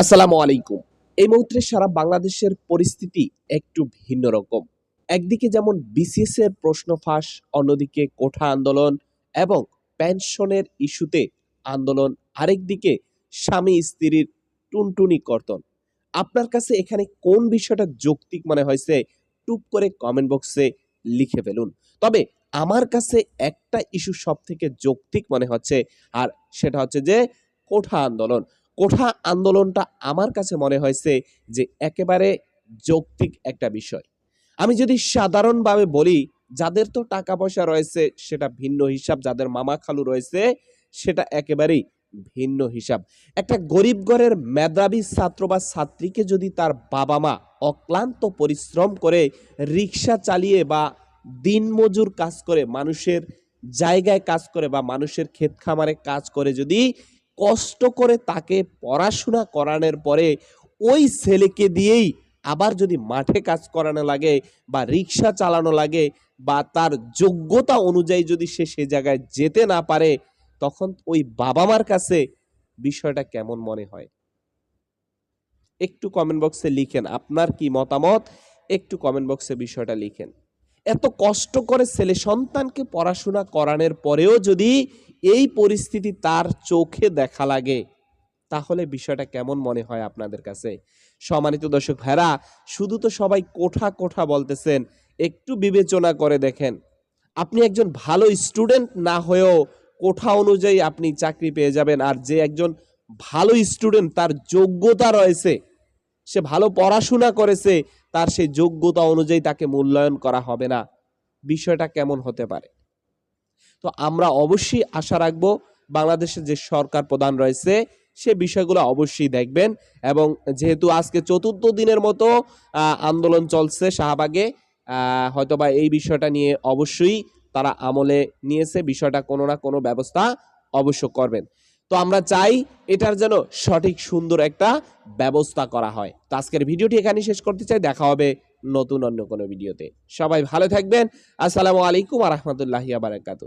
আসসালামু আলাইকুম। এই মুহূর্তে সারা বাংলাদেশের পরিস্থিতি একটু ভিন্ন রকম। একদিকে যেমন বিসিএস এর প্রশ্ন ফাঁস, অন্যদিকে কোঠা আন্দোলন এবং পেনশনের ইস্যুতে আন্দোলন, আরেকদিকে স্বামী স্ত্রীর টুনটুনি কর্তন। আপনার কাছে এখানে কোন বিষয়টা যৌক্তিক মনে হয়েছে, টুপ করে কমেন্ট বক্সে লিখে ফেলুন। তবে আমার কাছে একটা ইস্যু সব থেকে যৌক্তিক মনে হচ্ছে, আর সেটা হচ্ছে যে কোঠা আন্দোলন। কোঠা আন্দোলনটা আমার কাছে মনে হয়েছে যে একেবারে যৌক্তিক একটা বিষয়। আমি যদি সাধারণভাবে বলি, যাদের তো টাকা পয়সা রয়েছে, সেটা ভিন্ন হিসাব, যাদের মামা খালু রয়েছে, সেটা একেবারেই ভিন্ন হিসাব। একটা গরিব ঘরের মেধাবী ছাত্র বা ছাত্রীকে যদি তার বাবা মা অক্লান্ত পরিশ্রম করে রিক্সা চালিয়ে বা দিনমজুর কাজ করে, মানুষের জায়গায় কাজ করে বা মানুষের ক্ষেত খামারে কাজ করে যদি কষ্ট করে তাকে পড়াশোনা করানোর পরে ওই ছেলেকে দিয়েই আবার যদি মাঠে কাজ করানো লাগে বা রিক্সা চালানো লাগে বা তার যোগ্যতা অনুযায়ী যদি সে সে জায়গায় যেতে না পারে, তখন ওই বাবা মার কাছে বিষয়টা কেমন মনে হয়? একটু কমেন্ট বক্সে লিখেন, আপনার কি মতামত? একটু কমেন্ট বক্সে বিষয়টা লিখেন। এত কষ্ট করে ছেলে সন্তানকে পড়াশোনা করানোর পরেও যদি এই পরিস্থিতি তার চোখে দেখা লাগে, তাহলে বিষয়টা কেমন মনে হয় আপনাদের কাছে? সম্মানিত দর্শক ভাইরা শুধু তো সবাই কোঠা কোঠা বলতেছেন, একটু বিবেচনা করে দেখেন। আপনি একজন ভালো স্টুডেন্ট না হয়েও কোঠা অনুযায়ী আপনি চাকরি পেয়ে যাবেন আর যে একজন ভালো স্টুডেন্ট তার যোগ্যতা রয়েছে সে ভালো পড়াশোনা করেছে, তার সেই যোগ্যতা অনুযায়ী তাকে মূল্যায়ন করা হবে না। বিষয়টা কেমন হতে পারে? তো আমরা অবশ্যই আশা রাখব, বাংলাদেশের যে সরকার প্রধান রয়েছে, সে বিষয়গুলো অবশ্যই দেখবেন এবং যেহেতু আজকে চতুর্থ দিনের মতো আন্দোলন চলছে শাহবাগে হয়তোবা এই বিষয়টা নিয়ে অবশ্যই তারা আমলে নিয়েছে, বিষয়টা কোনো না কোনো ব্যবস্থা অবশ্য করবেন। তো আমরা চাই এটার যেন সঠিক, সুন্দর একটা ব্যবস্থা করা হয়। তো আজকের ভিডিওটি এখানে শেষ করতে চাই। দেখা হবে নতুন অন্য কোনো ভিডিওতে। সবাই ভালো থাকবেন। আসসালামু আলাইকুম আ রহমতুল্লাহ বারাকাতু